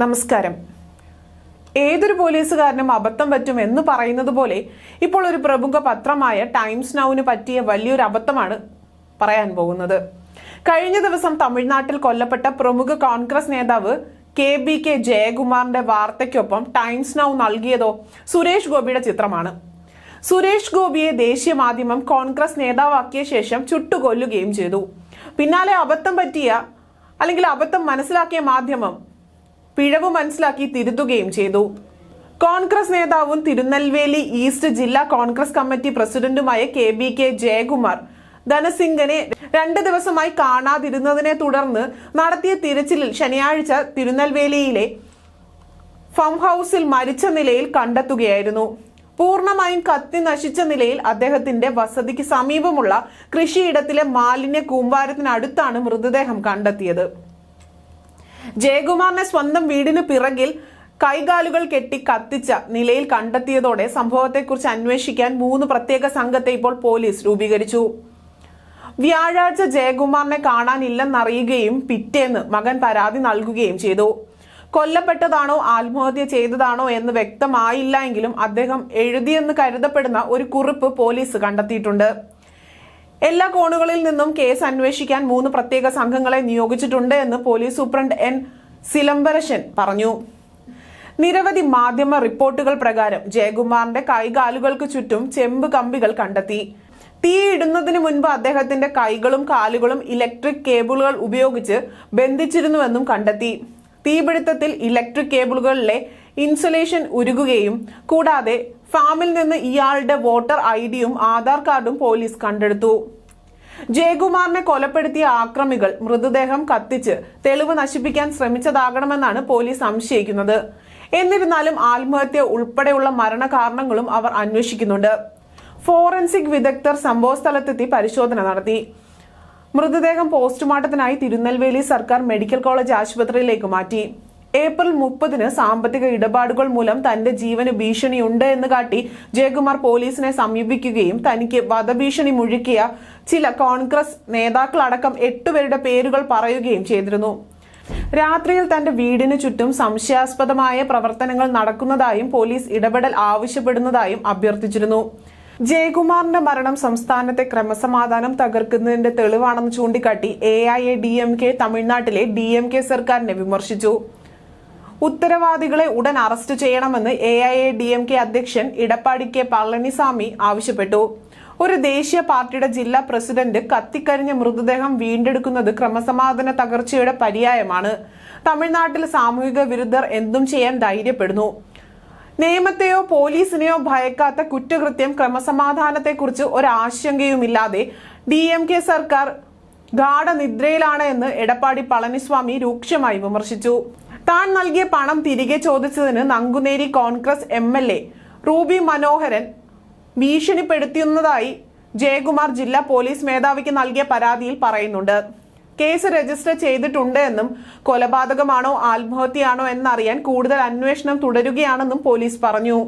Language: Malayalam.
നമസ്കാരം. ഏതൊരു പോലീസുകാരനും അബദ്ധം പറ്റും എന്ന് പറയുന്നത് പോലെ ഇപ്പോൾ ഒരു പ്രമുഖ പത്രമായ ടൈംസ് നൗവിന് പറ്റിയ വലിയൊരു അബദ്ധമാണ് പറയാൻ പോകുന്നത്. കഴിഞ്ഞ ദിവസം തമിഴ്നാട്ടിൽ കൊല്ലപ്പെട്ട പ്രമുഖ കോൺഗ്രസ് നേതാവ് കെ ബി കെ ജയകുമാറിന്റെ വാർത്തയ്ക്കൊപ്പം ടൈംസ് നൗ നൽകിയതോ സുരേഷ് ഗോപിയുടെ ചിത്രമാണ്. സുരേഷ് ഗോപിയെ ദേശീയ മാധ്യമം കോൺഗ്രസ് നേതാവാക്കിയ ശേഷം ചുട്ടുകൊല്ലുകയും ചെയ്തു. പിന്നാലെ അബദ്ധം പറ്റിയ അല്ലെങ്കിൽ അബദ്ധം മനസ്സിലാക്കിയ മാധ്യമം പിഴവ് മനസ്സിലാക്കി തിരുത്തുകയും ചെയ്തു. കോൺഗ്രസ് നേതാവും തിരുനെൽവേലി ഈസ്റ്റ് ജില്ലാ കോൺഗ്രസ് കമ്മിറ്റി പ്രസിഡന്റുമായ കെ ബി കെ ജയകുമാർ ധനസിംഗനെ രണ്ട് ദിവസമായി കാണാതിരുന്നതിനെ തുടർന്ന് നടത്തിയ തിരച്ചിലിൽ ശനിയാഴ്ച തിരുനെൽവേലിയിലെ ഫം ഹൗസിൽ മരിച്ച നിലയിൽ കണ്ടെത്തുകയായിരുന്നു. പൂർണമായും കത്തി നശിച്ച നിലയിൽ അദ്ദേഹത്തിന്റെ വസതിക്ക് സമീപമുള്ള കൃഷിയിടത്തിലെ മാലിന്യ കൂമ്പാരത്തിനടുത്താണ് മൃതദേഹം കണ്ടെത്തിയത്. ജയകുമാറിനെ സ്വന്തം വീടിന് പിറകിൽ കൈകാലുകൾ കെട്ടി കത്തിച്ച നിലയിൽ കണ്ടെത്തിയതോടെ സംഭവത്തെക്കുറിച്ച് അന്വേഷിക്കാൻ മൂന്ന് പ്രത്യേക സംഘത്തെ ഇപ്പോൾ പോലീസ് രൂപീകരിച്ചു. വ്യാഴാഴ്ച ജയകുമാറിനെ കാണാനില്ലെന്നറിയുകയും പിറ്റേന്ന് മകൻ പരാതി നൽകുകയും ചെയ്തു. കൊല്ലപ്പെട്ടതാണോ ആത്മഹത്യ ചെയ്തതാണോ എന്ന് വ്യക്തമായില്ല എങ്കിലും അദ്ദേഹം എഴുതിയെന്ന് കരുതപ്പെടുന്ന ഒരു കുറിപ്പ് പോലീസ് കണ്ടെത്തിയിട്ടുണ്ട്. എല്ലാ കോണുകളിൽ നിന്നും കേസ് അന്വേഷിക്കാൻ മൂന്ന് പ്രത്യേക സംഘങ്ങളെ നിയോഗിച്ചിട്ടുണ്ട് എന്ന് പോലീസ് സൂപ്രണ്ട് എൻ സിലംബരശൻ പറഞ്ഞു. നിരവധി മാധ്യമ റിപ്പോർട്ടുകൾ പ്രകാരം ജയകുമാറിന്റെ കൈകാലുകൾക്ക് ചുറ്റും ചെമ്പ് കമ്പികൾ കണ്ടെത്തി. തീയിടുന്നതിന് മുൻപ് അദ്ദേഹത്തിന്റെ കൈകളും കാലുകളും ഇലക്ട്രിക് കേബിളുകൾ ഉപയോഗിച്ച് ബന്ധിച്ചിരുന്നുവെന്നും കണ്ടെത്തി. തീപിടുത്തത്തിൽ ഇലക്ട്രിക് കേബിളുകളിലെ ഇൻസുലേഷൻ ഉരുകുകയും കൂടാതെ ഫാമിൽ നിന്ന് ഇയാളുടെ വോട്ടർ ഐ ഡിയും ആധാർ കാർഡും പോലീസ് കണ്ടെടുത്തു. ജയകുമാറിനെ കൊലപ്പെടുത്തിയ ആക്രമികൾ മൃതദേഹം കത്തിച്ച് തെളിവ് നശിപ്പിക്കാൻ ശ്രമിച്ചതാകണമെന്നാണ് പോലീസ് സംശയിക്കുന്നത്. എന്നിരുന്നാലും ആത്മഹത്യ ഉൾപ്പെടെയുള്ള മരണകാരണങ്ങളും അവർ അന്വേഷിക്കുന്നുണ്ട്. ഫോറൻസിക് വിദഗ്ധർ സംഭവസ്ഥലത്തെത്തി പരിശോധന നടത്തി. മൃതദേഹം പോസ്റ്റ്മോർട്ടത്തിനായി തിരുനെൽവേലി സർക്കാർ മെഡിക്കൽ കോളേജ് ആശുപത്രിയിലേക്ക് മാറ്റി. ഏപ്രിൽ മുപ്പതിന് സാമ്പത്തിക ഇടപാടുകൾ മൂലം തന്റെ ജീവന് ഭീഷണിയുണ്ട് എന്ന് കാട്ടി ജയകുമാർ പോലീസിനെ സമീപിക്കുകയും തനിക്ക് വധഭീഷണി മുഴുക്കിയ ചില കോൺഗ്രസ് നേതാക്കളടക്കം എട്ടുപേരുടെ പേരുകൾ പറയുകയും ചെയ്തിരുന്നു. രാത്രിയിൽ തന്റെ വീടിന് ചുറ്റും സംശയാസ്പദമായ പ്രവർത്തനങ്ങൾ നടക്കുന്നതായും പോലീസ് ഇടപെടൽ ആവശ്യപ്പെടുന്നതായും അഭ്യർത്ഥിച്ചിരുന്നു. ജയകുമാറിന്റെ മരണം സംസ്ഥാനത്തെ ക്രമസമാധാനം തകർക്കുന്നതിന്റെ തെളിവാണെന്ന് ചൂണ്ടിക്കാട്ടി A I A D M K തമിഴ്നാട്ടിലെ ഡി എം കെ സർക്കാരിനെ വിമർശിച്ചു. ഉത്തരവാദികളെ ഉടൻ അറസ്റ്റ് ചെയ്യണമെന്ന് A I A D M K അധ്യക്ഷൻ ഇടപ്പാടി കെ പളനിസ്വാമി ആവശ്യപ്പെട്ടു. ഒരു ദേശീയ പാർട്ടിയുടെ ജില്ലാ പ്രസിഡന്റ് കത്തിക്കരിഞ്ഞ മൃതദേഹം വീണ്ടെടുക്കുന്നത് ക്രമസമാധാന തകർച്ചയുടെ പര്യായമാണ്. തമിഴ്നാട്ടിൽ സാമൂഹിക വിരുദ്ധർ എന്തും ചെയ്യാൻ ധൈര്യപ്പെടുന്നു. നിയമത്തെയോ പോലീസിനെയോ ഭയക്കാത്ത കുറ്റകൃത്യം ക്രമസമാധാനത്തെക്കുറിച്ച് ഒരാശങ്കയുമില്ലാതെ ഡി എം കെ സർക്കാർ ഗാഠനിദ്രയിലാണ് എന്ന് എടപ്പാടി പളനിസ്വാമി രൂക്ഷമായി വിമർശിച്ചു. താൻ നൽകിയ പണം തിരികെ ചോദിച്ചതിന് Nanguneri Congress M L A Ruby Manoharan ഭീഷണിപ്പെടുത്തുന്നതായി Jayakumar ജില്ലാ പോലീസ് മേധാവിക്ക് നൽകിയ പരാതിയിൽ പറയുന്നുണ്ട്. കേസ് രജിസ്റ്റർ ചെയ്തിട്ടുണ്ട് എന്നും കൊലപാതകമാണോ ആത്മഹത്യയാണോ എന്നറിയാൻ കൂടുതൽ അന്വേഷണം തുടരുകയാണെന്നും പോലീസ് പറഞ്ഞു.